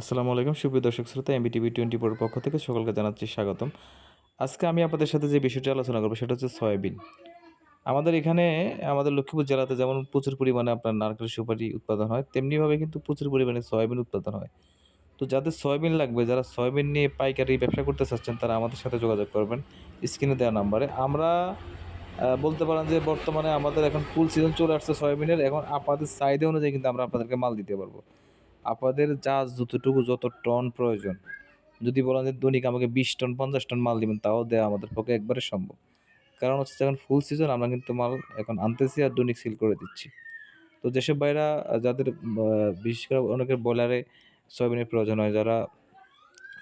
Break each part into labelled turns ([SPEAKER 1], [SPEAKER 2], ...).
[SPEAKER 1] আসসালামু আলাইকুম, সুপ্রিয় দর্শক শ্রোতা এমবি টিভি টোয়েন্টি ফোর পক্ষ থেকে সকলকে জানাচ্ছি স্বাগতম। আজকে আমি আপনাদের সাথে যে বিষয়টি আলোচনা করব সেটা হচ্ছে সয়াবিন। আমাদের এখানে, আমাদের লক্ষ্মীপুর জেলাতে যেমন প্রচুর পরিমাণে আপনার নারকেল সুপারি উৎপাদন হয়, তেমনিভাবে কিন্তু প্রচুর পরিমাণে সয়াবিন উৎপাদন হয়। তো যাদের সয়াবিন লাগবে, যারা সয়াবিন নিয়ে পাইকারি ব্যবসা করতে চাচ্ছেন, তারা আমাদের সাথে যোগাযোগ করবেন, স্ক্রিনে দেওয়া নাম্বারে। আমরা বলতে পারেন যে বর্তমানে আমাদের এখন ফুল সিজন চলে আসছে সয়াবিনের, এখন আপনাদের চাহিদা অনুযায়ী কিন্তু আমরা আপনাদেরকে মাল দিতে পারব। আপনাদের যা যতটুকু যত টন প্রয়োজন যদি বলেন যে দৈনিক আমাকে বিশ টন পঞ্চাশ টন মাল দিবেন তাও দেওয়া আমাদের পক্ষে একবারে সম্ভব। কারণ হচ্ছে যখন ফুল সিজন আমরা কিন্তু মাল এখন আনতেছি আর দৈনিক সিল করে দিচ্ছি। তো যেসব আহ, যাদের বিশেষ করে অনেকের বয়লারে সয়াবিনের প্রয়োজন হয় যারা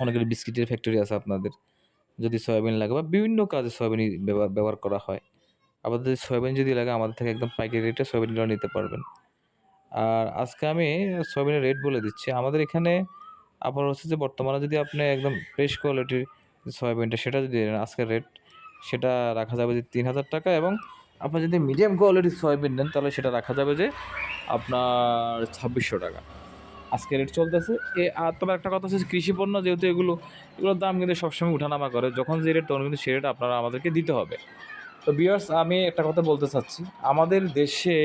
[SPEAKER 1] অনেকের বিস্কিটের ফ্যাক্টরি আছে আপনাদের যদি সয়াবিন লাগে বা বিভিন্ন কাজে সয়াবিন ব্যবহার করা হয় আপনাদের যদি সয়াবিন যদি লাগে আমাদের থেকে একদম পাইকারি রেটে সয়াবিনগুলো নিতে পারবেন। আর আজকে আমি সয়াবিনের রেট বলে দিচ্ছি। আমাদের এখানে আপনার হচ্ছে যে বর্তমানে যদি আপনি একদম ফ্রেশ কোয়ালিটির সয়াবিনটা সেটা যদি নেন, আজকের রেট সেটা রাখা যাবে যে তিন হাজার টাকা এবং আপনি যদি মিডিয়াম কোয়ালিটির সয়াবিন নেন তাহলে সেটা রাখা যাবে যে আপনার ছাব্বিশশো টাকা। আজকে রেট চলতেছে। এ আর তবে একটা কথা হচ্ছে কৃষি পণ্য যেহেতু এগুলো এগুলোর দাম কিন্তু সবসময় উঠানামা করে। যখন যে রেট তখন কিন্তু সে রেট আপনারা আমাদেরকে দিতে হবে। তো বিয়ার্স আমি একটা কথা বলতে চাচ্ছি। আমাদের দেশে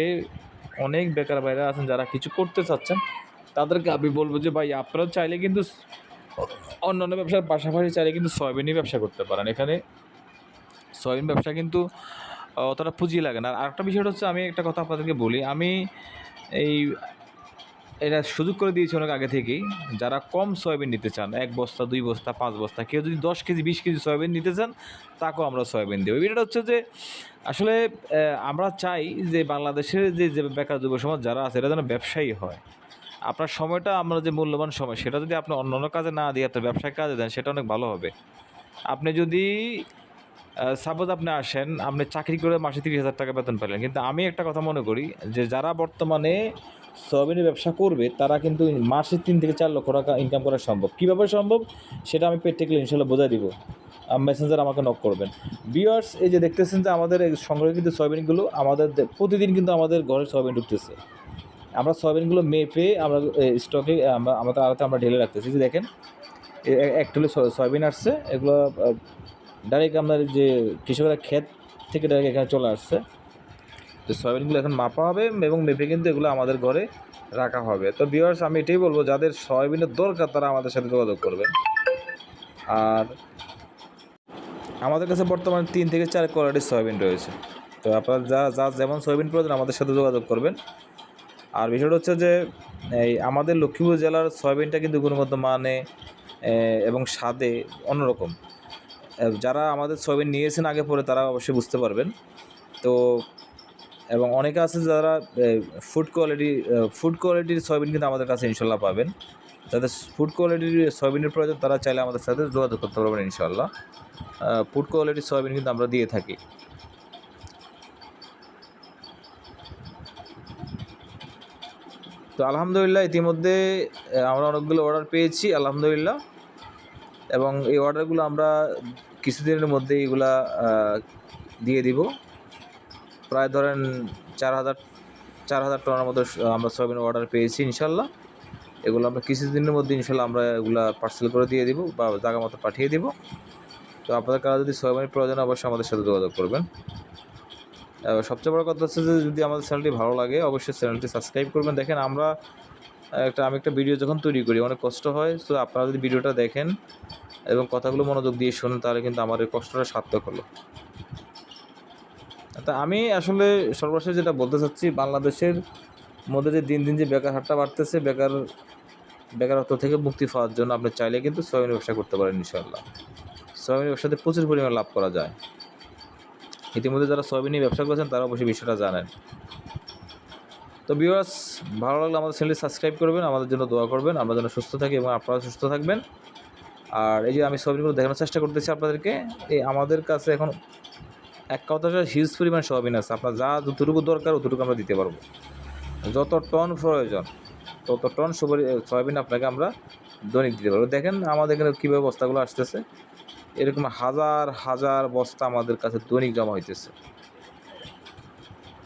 [SPEAKER 1] অনেক বেকার ভাইরা আছেন, যারা কিছু করতে চাচ্ছেন, তাদেরকে আমি বলব যে ভাই, আপনারা চাইলে কিন্তু অন্যান্য ব্যবসার পাশাপাশি চাইলে কিন্তু সয়াবিনই ব্যবসা করতে পারেন। এখানে সয়াবিন ব্যবসা কিন্তু অতটা পুঁজি লাগে না। আর আরেকটা বিষয়টা হচ্ছে, আমি একটা কথা আপনাদেরকে বলি, আমি এই এটা সুযোগ করে দিয়েছে অনেক আগে থেকেই। যারা কম সয়াবিন নিতে চান, এক বস্তা, দুই বস্তা, পাঁচ বস্তা, কেউ যদি দশ কেজি, বিশ কেজি সয়াবিন নিতে চান, তাকেও আমরা সয়াবিন দেবো। এটা হচ্ছে যে, আসলে আমরা চাই যে বাংলাদেশের যে যে বেকার যুব সমাজ যারা আছে এটা যেন ব্যবসায়ী হয়। আপনার সময়টা, আমরা যে মূল্যবান সময়, সেটা যদি আপনি অন্য অন্য কাজে না দিয়ে আপনার ব্যবসায় কাজে দেন, সেটা অনেক ভালো হবে। আপনি যদি সাপোজ আপনি আসেন, আপনি চাকরি করে মাসে তিরিশ হাজার টাকা বেতন পেলেন। কিন্তু আমি একটা কথা মনে করি যে, যারা বর্তমানে সয়াবিনের ব্যবসা করবে, তারা কিন্তু মাসে তিন থেকে চার লক্ষ টাকা ইনকাম করা সম্ভব। কীভাবে সম্ভব? সেটা আমি প্র্যাকটিক্যালি ইনশাল্লাহ বোঝাই দিব। মেসেঞ্জার আমাকে নক করবেন। বিয়ার্স এই যে দেখতেছেন যে আমাদের সংরক্ষিত সয়াবিনগুলো, আমাদের প্রতিদিন কিন্তু আমাদের ঘরে সয়াবিন ঢুকতেছে। আমরা সয়াবিনগুলো মেপে আমরা স্টকে আমরা, আমাদের আড়াতে আমরা ঢেলে রাখতেছি। যে দেখেন, এ- এ- এক টলে সয়াবিন আসছে। এগুলো ডাইরেক্ট আপনার যে কৃষকরা ক্ষেত থেকে ডাইরেক্ট এখানে চলে আসছে। তো সয়াবিনগুলো এখন মাপা হবে এবং মেপে কিন্তু এগুলো আমাদের ঘরে রাখা হবে। তো ভিউয়ার্স আমি এটাই বলব, যাদের সয়াবিনের দরকার তারা আমাদের সাথে যোগাযোগ করবেন আর আমাদের কাছে বর্তমানে তিন থেকে চার কোয়ালিটির সয়াবিন রয়েছে। তো আপনার যা যা যেমন সয়াবিন প্রয়োজন আমাদের সাথে যোগাযোগ করবেন। আর বিষয়টা হচ্ছে যে, এই আমাদের লক্ষ্মীপুর জেলার সয়াবিনটা কিন্তু গুণগত মানে এবং স্বাদে অন্যরকম। যারা আমাদের সয়াবিন নিয়েছেন আগে পরে তারা অবশ্যই বুঝতে পারবেন। তো, এবং অনেকে আছে যারা ফুড কোয়ালিটি ফুড কোয়ালিটির সয়াবিন কিন্তু আমাদের কাছে ইনশাল্লাহ পাবেন। যাদের ফুড কোয়ালিটির সয়াবিনের প্রয়োজন তারা চাইলে আমাদের সাথে যোগাযোগ করতে পারবেন ইনশাল্লাহ। ফুড কোয়ালিটির সয়াবিন কিন্তু আমরা দিয়ে থাকি। তো আলহামদুলিল্লাহ ইতিমধ্যে আমরা অনেকগুলো অর্ডার পেয়েছি, আলহামদুলিল্লাহ। এবং এই অর্ডারগুলো আমরা কিছুদিনের মধ্যে এগুলা দিয়ে দিব। প্রায় ধরেন চার হাজার চার হাজার টনের মতো আমরা সয়াবিন অর্ডার পেয়েছি ইনশাল্লাহ। এগুলো আমরা কিছুদিনের মধ্যে ইনশাল্লাহ আমরা এগুলা পার্সেল করে দিয়ে দিব বা জায়গা মতো পাঠিয়ে দিব। তো আপনাদের কারও যদি সয়াবিনের প্রয়োজন অবশ্যই আমাদের সাথে যোগাযোগ করবেন। সবচেয়ে বড় কথা হচ্ছে যে, যদি আমাদের চ্যানেলটি ভালো লাগে, অবশ্যই চ্যানেলটি সাবস্ক্রাইব করবেন। দেখেন আমরা একটা, আমি একটা ভিডিও যখন তৈরি করি, অনেক কষ্ট হয়, তো আপনারা যদি ভিডিওটা দেখেন এবং কথাগুলো মনোযোগ দিয়ে শোনেন, তাহলে কিন্তু আমার এই কষ্টটা সার্থক হলো। তা আমি আসলে সর্বশেষ যেটা বলতে চাচ্ছি, বাংলাদেশের মধ্যে যে দিন দিন যে বেকার হারটা বাড়তেছে, বেকার বেকারত্ব থেকে মুক্তি পাওয়ার জন্য আপনি চাইলে কিন্তু সয়াবিন ব্যবসা করতে পারেন ইনশাল্লাহ সয়াবিন ব্যবসাতে প্রচুর পরিমাণে লাভ করা যায়। ইতিমধ্যে যারা সয়াবিন ব্যবসা করেছেন, তারা অবশ্যই বিষয়টা জানেন। তো ভিউয়ার্স ভালো লাগলে আমাদের চ্যানেলটি সাবস্ক্রাইব করবেন, আমাদের জন্য দোয়া করবেন, আমরা যেন সুস্থ থাকি এবং আপনারা সুস্থ থাকবেন। আর এই যে আমি সয়াবিনগুলো দেখানোর চেষ্টা করতেছি আপনাদেরকে এই আমাদের কাছে এখন এক কথাটা হিউজ পরিমাণ সয়াবিন আছে। আপনার যা যতটুকু দরকার অতটুকু আমরা দিতে পারব। যত টন প্রয়োজন, তত টন সয়াবিন আপনাকে আমরা দৈনিক দিতে পারব। দেখেন আমাদের এখানে কীভাবে বস্তাগুলো আসতেছে। এরকম হাজার হাজার বস্তা আমাদের কাছে দৈনিক জমা হইতেছে।